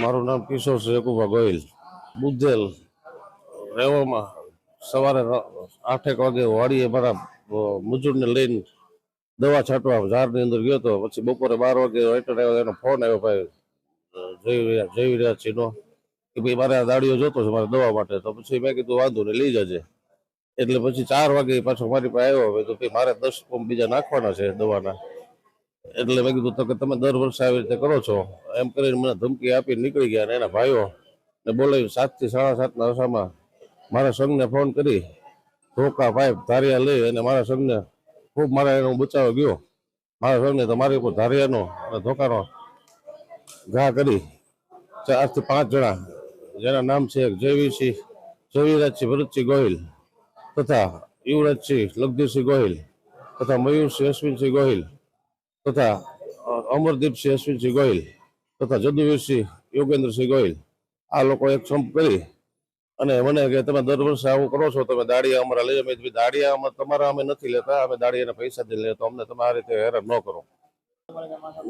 મારું નામ કિશોર શેકુભા ગોહિલ. બુદ્ધેલ રહેવામાં સવારે આઠેક વાગે વાડીએ મારા મજૂરને લઈને દવા છાંટવા ઝાડની અંદર ગયો હતો પછી બપોરે બાર વાગે રિટર્ન આવ્યો, એનો ફોન આવ્યો, ભાઈ જઈ રહ્યા જોઈ રહ્યા છીએ કે ભાઈ મારે આ દાડીઓ જોતો છે, મારે દવા માટે. તો પછી મેં કીધું, વાંધો નહીં, લઈ જજે. એટલે પછી ચાર વાગે પાછો મારી પાસે આવ્યો. હવે તો ભાઈ, મારે દસ પંપ બીજા નાખવાના છે દવાના. એટલે મેં કીધું, તો કે તમે દર વર્ષે આવી રીતે કરો છો. એમ કરીને મને ધમકી આપી નીકળી ગયા અને એના ભાઈઓ ને બોલાવ્યું સાતથી સાડા સાતના અરસામાં મારા સંઘને ફોન કરી, ધોકા પાઇપ ધારિયા લઈ અને મારા સંઘને ખૂબ મારા એનો બચાવ ગયો. મારા સંઘને તો મારી ઉપર ધારિયાનો અને ધોકાનો ઘા કરી. ચારથી પાંચ જણા. જેના નામ છે જયવીરસિંહ જયવીરાજસિંહ ભરતસિંહ ગોહિલ તથા યુવરાજસિંહ લગદીરસિંહ ગોહિલ તથા મયુરસિંહ અશ્વિનસિંહ ગોહિલ તથા અમરદીપસિંહ અશ્વિનસિંહ ગોહિલ તથા જદુવીરસિંહ યોગેન્દ્રસિંહ ગોહિલ. આ લોકો એક સંપ કરી અને મને કે તમે દર વર્ષે આવું કરો છો, તમે દાડિયા અમારા લઈ અમે દાડિયા, અમે તમારા અમે નથી લેતા, અમે દાડિયાના પૈસા દઈ લેતો અમને તમે આ રીતે હેરાન ન કરો.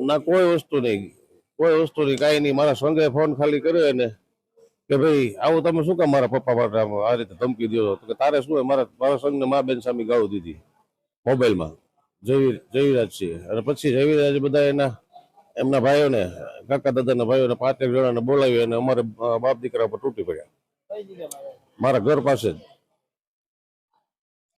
ના કોઈ વસ્તુ નહીં. કોઈ વસ્તુ નહીં કાંઈ નહીં મારા સંઘે ફોન ખાલી કર્યો એને કે ભાઈ, આવું તમે શું કામ મારા પપ્પા માટે આ રીતે ધમકી દો તો કે તારે શું? મારા મારા સંઘને મા બેન સામે ગાળું દીધી મોબાઈલમાં. જયવીર જયવીરાજસિંહ અને પછી જયવીરાજ બધા એના, એમના ભાઈઓને, કાકા દાદાના ભાઈઓને પાંચેક જણાને બોલાવી અને અમારે બાપ દીકરા પર તૂટી પડ્યા. મારા ઘર પાસે જ.